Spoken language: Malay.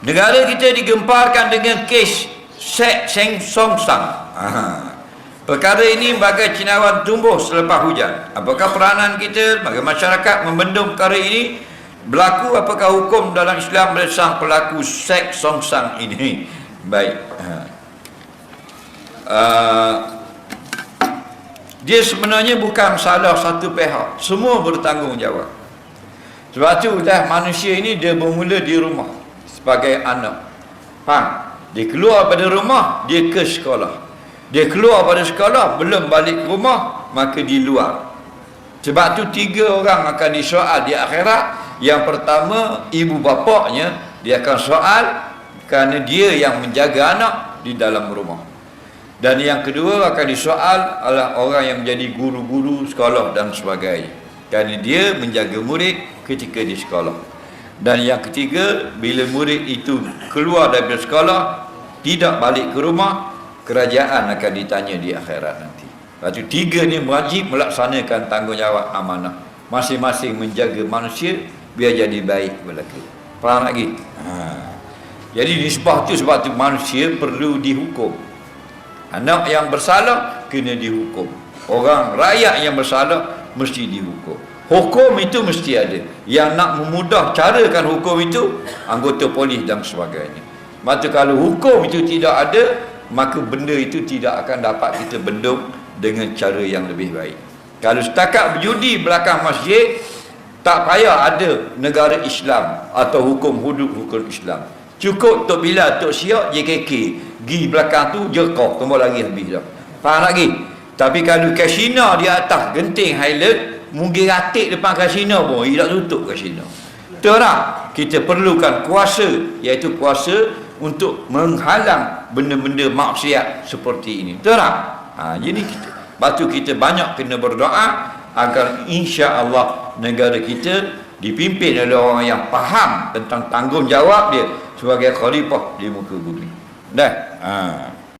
Negara kita digemparkan dengan kes Sek Seng Song Sang. Aha. Perkara ini bagai cinawan tumbuh selepas hujan. Apakah peranan kita bagi masyarakat membendung perkara ini? Berlaku apakah hukum dalam Islam bersang pelaku seks songsang ini? Baik. Uh, dia sebenarnya bukan salah satu pihak. Semua bertanggungjawab. Sebab tu dah manusia ini dia bermula di rumah sebagai anak. Faham? Dia keluar pada rumah, dia ke sekolah. Dia keluar pada sekolah, belum balik rumah, maka di luar. Sebab tu tiga orang akan disoal di akhirat. Yang pertama, ibu bapaknya, dia akan soal kerana dia yang menjaga anak di dalam rumah. Dan yang kedua akan disoal adalah orang yang menjadi guru-guru sekolah dan sebagainya. Kerana dia menjaga murid ketika di sekolah. Dan yang ketiga, bila murid itu keluar dari sekolah, tidak balik ke rumah, kerajaan akan ditanya di akhirat nanti. Lepas itu tiga ni wajib melaksanakan tanggungjawab amanah. Masing-masing menjaga manusia biar jadi baik belaka. Faham lagi? Ha. Jadi nisbah tu sebab tu manusia perlu dihukum. Anak yang bersalah kena dihukum. Orang rakyat yang bersalah mesti dihukum. Hukum itu mesti ada. Yang nak memudah carakan hukum itu anggota polis dan sebagainya. Maka kalau hukum itu tidak ada, maka benda itu tidak akan dapat kita bendung dengan cara yang lebih baik. Kalau setakat berjudi belakang masjid, tak payah ada negara Islam atau hukum hudud hukum Islam. Cukup Tok Bila, Tok Siak, JKK. Gi belakang tu, jerkah. Kembali lagi habis dah. Faham lagi? Tapi kalau kasino di atas genting highlight, mungkin ratik depan kasino pun, tak tutup kasino. Tak? Kita perlukan kuasa, iaitu kuasa untuk menghalang benda-benda maksiat seperti ini. Tak? Ha, jadi kita, batu kita banyak kena berdoa agar insya Allah negara kita dipimpin oleh orang yang faham tentang tanggungjawab dia sebagai khalifah di muka bumi. Dah. Ha.